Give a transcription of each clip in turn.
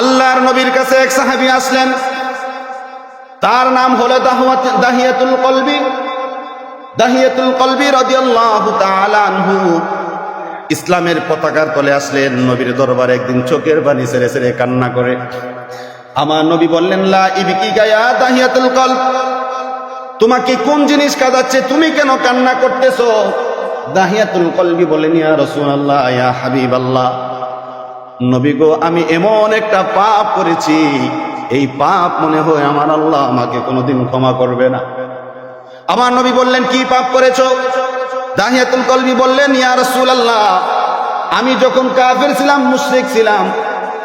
আল্লাহর নবীর কাছে এক সাহাবী আসলেন। তার নাম হলো দাহিয়াতুল কলবি। দাহিয়াতুল কলবি রাদিয়াল্লাহু তাআলা আনহু। ইসলামের পতাকার তলে আসলেন নবীর দরবারে একদিন চোখের পানি ছেড়ে ছেড়ে কান্না করে। আমার নবী বললেন, লা ইবকি গায়া দাহিয়াতুল কলব। তোমাকে কোন জিনিস কাঁদাচ্ছে, তুমি কেন কান্না করতেছো? দাহিয়াতুল কলবি বলেন, ইয়া রাসূলুল্লাহ, ইয়া হাবিবাল্লাহ। নবী গো, আমি এমন একটা পাপ করেছি। এই পাপ মনে হয় আমার আল্লাহ আমাকে কোনোদিন ক্ষমা করবে না। আমার নবী বললেন, কি পাপ করেছ? দাহিয়াতুল কলবি বললেন, ইয়া রসুল আল্লাহ আমি যখন কাফের ছিলাম, মুশরিক ছিলাম,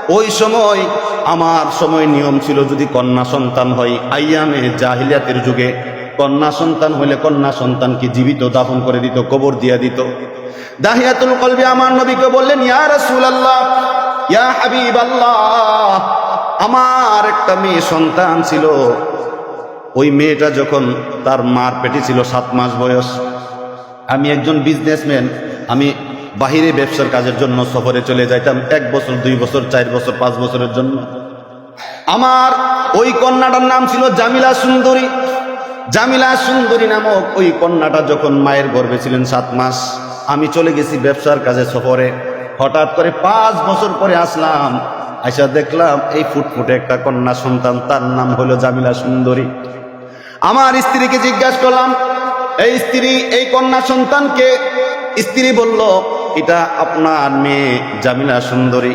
ওই সময় আমার সময় নিয়ম ছিল যদি কন্যা সন্তান হয়, আইয়ামে জাহিলিয়াতের যুগে কন্যা সন্তান হলে কন্যা সন্তানকে জীবিত, দাফন করে দিত, কবর দিয়া দিত? দাহিয়াতুল কলবি আমার নবীকে বললেন, ইয়া রাসূলুল্লাহ ইয়া হাবিবাল্লাহ, আমার একটা মেয়ে সন্তান ছিল। ওই মেয়েটা যখন তার মার পেটে ছিল সাত মাস বয়স, আমি একজন বিজনেসম্যান আমি বাহিরে ব্যবসার কাজের জন্য সফরে চলে যাইতাম, এক বছর, দুই বছর, চার বছর, পাঁচ বছরের জন্য। আমার ওই কন্যাটার নাম ছিল জামিলা সুন্দরী। জামিলা সুন্দরী নামক ওই কন্যাটা যখন মায়ের গর্ভে ছিলেন সাত মাস, আমি চলে গেছি ব্যবসার কাজে সফরে। হঠাৎ করে পাঁচ বছর পরে আসলাম, আইসা দেখলাম এই ফুটফুটে একটা কন্যা সন্তান, তার নাম হলো জামিলা সুন্দরী। আমার স্ত্রীকে জিজ্ঞাসা করলাম, এই স্ত্রী, এই কন্যা সন্তানকে? স্ত্রী বলল, এটা আপনার মেয়ে জামিলা সুন্দরী।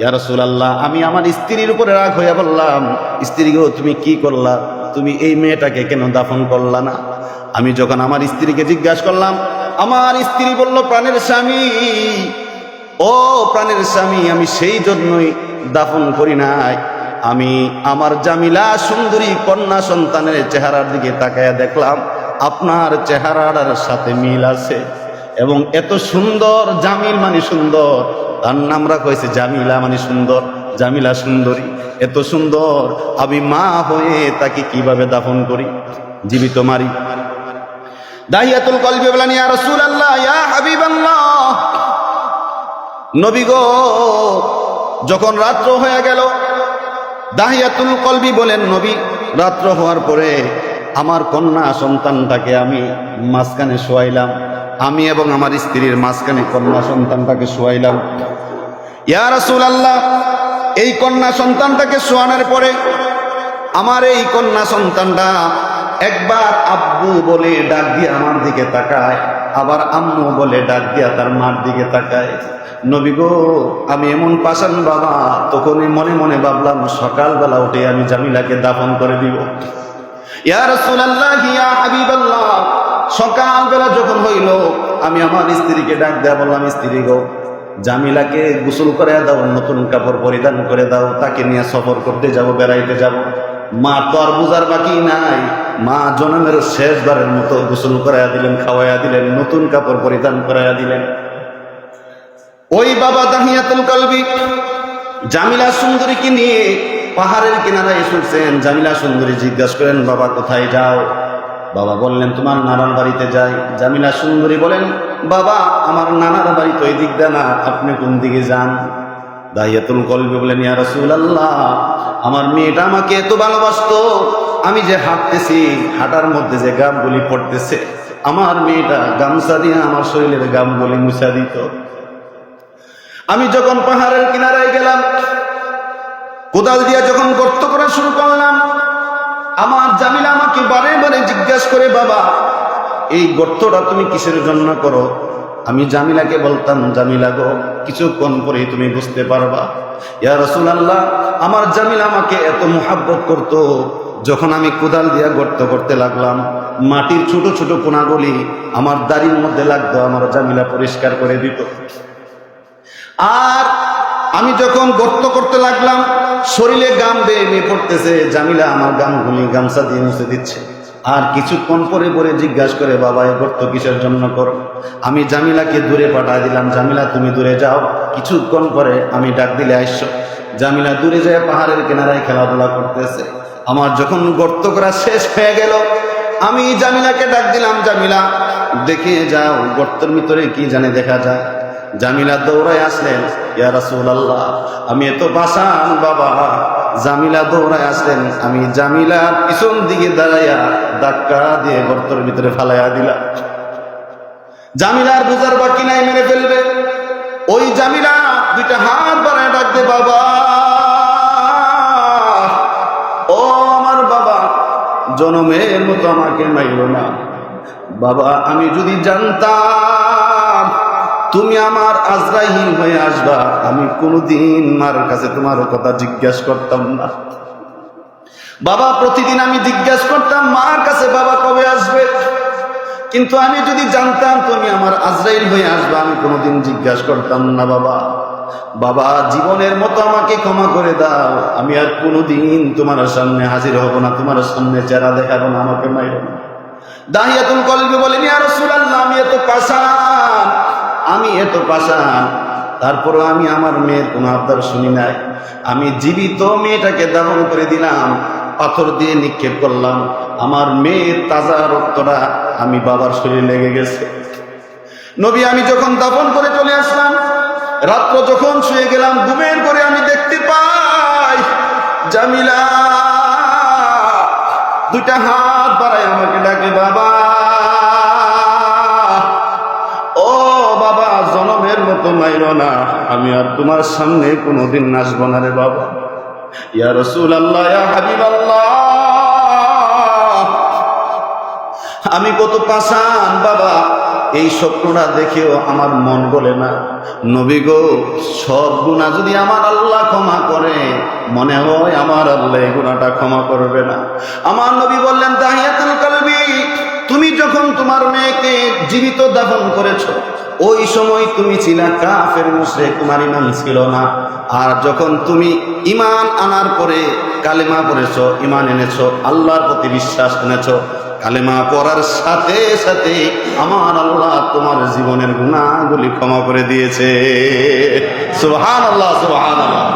ইয়া রাসূলুল্লাহ, আমি আমার স্ত্রীর উপরে রাগ হইয়া বললাম, স্ত্রী গো, তুমি কি করলা? তুমি এই মেয়েটাকে কেন দাফন করলা না? আমি যখন আমার স্ত্রীকে জিজ্ঞাসা করলাম, আমার স্ত্রী বলল, প্রাণের স্বামী। ও প্রাণের স্বামী, আমি সেই জন্যই দাফন করি নাই। আমি আমার জামিলা সুন্দরী কন্যা সন্তানের চেহারার দিকে তাকায়া দেখলাম, আপনার চেহারার সাথে মিল আছে। এবং এত সুন্দর জামিল মানে সুন্দর, তার নাম রাখা হয়েছে জামিলা মানে সুন্দর, জামিলা সুন্দরী। এত সুন্দর, আমি মা হয়ে তাকে কীভাবে দাফন করি? জীবিত মারি। দাহিয়াতুল কলবি বলেন ইয়া রাসূলুল্লাহ, ইয়া হাবিবাল্লাহ নবী গো, যখন রাত্র হয়ে গেল, দাহিয়াতুল কলবি বলেন, নবী, রাত্র হওয়ার পরে আমার কন্যা সন্তানটাকে আমি মাঝখানে শোয়াইলাম। আমি এবং আমার স্ত্রীর মাঝখানে কন্যা সন্তানটাকে শোয়াইলাম। ইয়া রাসূলুল্লাহ, এই কন্যা সন্তানটাকে শোয়ানোর পরে আমার এই কন্যা সন্তানটা একবার আব্বু বলে ডাক দিয়ে আমার দিকে তাকায়। আবার আম্মু বলে ডাক দিয়া তার মার দিকে তাকায়। নবী গো, আমি এমন পাশান বাবা, তখনই মনে মনে ভাবলাম, সকালবেলা উঠে আমি জামিলাকে দাফন করে দিব। ইয়া রাসূলুল্লাহ, ইয়া হাবিবাল্লাহ, সকালবেলা যখন হইল, আমি আমার স্ত্রীকে ডাক দেয়া বললাম, স্ত্রী গো, জামিলাকে গোসল করে দাও, নতুন কাপড় পরিধান করে দাও, তাকে নিয়ে সফর করতে যাব, বেড়াইতে যাব। মা তো আর বুঝার বাকি নাই। মা জনমের শেষবারের মতো গোসল করাইয়া দিলেন, খাওয়াইয়া দিলেন, নতুন কাপড় পরিধান করাইয়া দিলেন। ওই বাবা দাহিয়াতুল কালবি, জামিলা সুন্দরীকে নিয়ে পাহাড়ের কিনারায় শুনছেন জামিলা সুন্দরী জিজ্ঞাসা করেন, বাবা, কোথায় যাও? বাবা বললেন, তোমার নানার বাড়িতে যাই। জামিলা সুন্দরী বলেন, বাবা, আমার নানার বাড়ি তো দিক না, আপনি কোন দিকে যান? দাহিয়াতুল কলবি বলেন, ইয়া রাসূলুল্লাহ, আমার মেয়েটা আমাকে এত ভালোবাসতো আমি যে হাঁটতেছি, হাঁটার মধ্যে যে গামগুলি পড়তেছে, আমার মেয়েটা গামছা দিয়ে আমার শরীরের গামগুলি মুছা দিত। আমি যখন পাহাড়ের কিনারায় গেলাম, কোদাল দিয়া যখন গর্ত করা শুরু করলাম, আমার জামিলা আমাকে বারে বারে জিজ্ঞাসা করে, বাবা, এই গর্তটা তুমি কিসের জন্য করো? আমি জামিলাকে বলতাম, জামিলা গো, কিছুক্ষণ পরে তুমি বুঝতে পারবা। ইয়া রসুল আল্লাহ আমার জামিলা আমাকে এত মোহাব্বত করতো যখন আমি কোদাল দিয়া গর্ত করতে লাগলাম, মাটির ছোট ছোট কোনাগুলি আমার দাড়ির মধ্যে লাগতো, আমার জামিলা পরিষ্কার করে দিত। আর আমি যখন গর্ত করতে লাগলাম, শরীরে গাম বেয়ে নিয়ে পড়তেছে, জামিলা আমার গামগুলি গামছা দিয়ে মুছে দিচ্ছে। আর কিছুক্ষণ পরে পরে জিজ্ঞাসা করে, বাবা, এ গর্ত কিসের জন্য করো? আমি জামিলাকে দূরে পাঠাই দিলাম, জামিলা, তুমি দূরে যাও। কিছুক্ষণ পরে আমি ডাক দিলে, আইস। জামিলা দূরে যায় পাহাড়ের কিনারায় খেলাধুলা করতেছে। আমার যখন গর্ত করা শেষ হয়ে গেল, আমি জামিলাকে ডাক দিলাম, জামিলা, দেখে যাও, গর্তের ভিতরে কি জানে দেখা যায়? জামিলা দৌড়ায় আসলেন, ইয়া রাসূলুল্লাহ, আমি এত বাসান বাবা। জামিলা দৌড়ায় আসলেন, আমি জামিলার পিছন দিকে দাঁড়াইয়া ধাক্কা দিয়ে গর্তের ভিতরে ফালাইয়া দিলাম। জামিলার বুঝার বাকি নাই, মেরে ফেলবে। ওই জামিলা দুইটা হাত বাড়ায় ডাকবে বাবা জনমের মতো আমাকে মাইল না। বাবা, আমি যদি জানতাম তুমি আমার আজরাইল হয়ে আসবা, আমি কোনোদিন মার কাছে তোমার কথা জিজ্ঞাসা করতাম না। বাবা, প্রতিদিন আমি জিজ্ঞাসা করতাম, মার কাছে বাবা কবে আসবে? কিন্তু আমি যদি জানতাম তুমি আমার আজরাইল হয়ে আসবা, আমি কোনোদিন জিজ্ঞাসা করতাম না, বাবা। বাবা, জীবনের মতো আমাকে ক্ষমা করে দাও। আমি আর কোনোদিন তোমার সামনে হাজির হব না, তোমার সামনে চেহারা দেখাবো না, আমাকে মাইর না। দাহিয়াতুল কলবি বলেন, ইয়া রাসূলুল্লাহ, আমি এত পাশান আমি এত পাশান তারপরও আমি আমার মেয়ের কোনো আবদার শুনি নাই। আমি জীবিত মেয়েটাকে দাফন করে দিলাম, পাথর দিয়ে নিক্ষেপ করলাম। আমার মেয়ের তাজা রক্তটা আমি বাবার শরীরে লেগে গেছে। নবী, আমি যখন দাফন করে চলে আসলাম রাত্র যখন শুয়ে গেলাম, ঘুমের করে আমি দেখতে পাই, জামিলা, দুইটা হাত বাড়ায় আমাকে ডাকে, বাবা। ও বাবা, জনমের মতো মাইর না, আমি আর তোমার সামনে কোনোদিন নাচব না রে বাবা। ইয়া রসুল আল্লাহ ইয়া হাবিব আমি কত পাশান বাবা। এই স্বপ্নটা দেখেও আমার মন বলে না। নবী গো, সব গুণা যদি আমার আল্লাহ ক্ষমা করে, মনে হয় আমার আল্লাহ এই গুণাটা ক্ষমা করবে না। আমার নবী বললেন তাহিয়াতুল কলবি, তুমি যখন তোমার মেয়েকে জীবিত দাফন করেছ, ওই সময় তুমি ছিলা কাফের, মুশরিক, তোমার ইমান ছিল না। আর যখন তুমি ইমান আনার পরে কালেমা করেছ ইমান এনেছো, আল্লাহর প্রতি বিশ্বাস এনেছো কালেমা পড়ার সাথে সাথে আমার আল্লাহ তোমার জীবনের গুণাগুলি ক্ষমা করে দিয়েছে। সুহান আল্লাহ সুহান আল্লাহ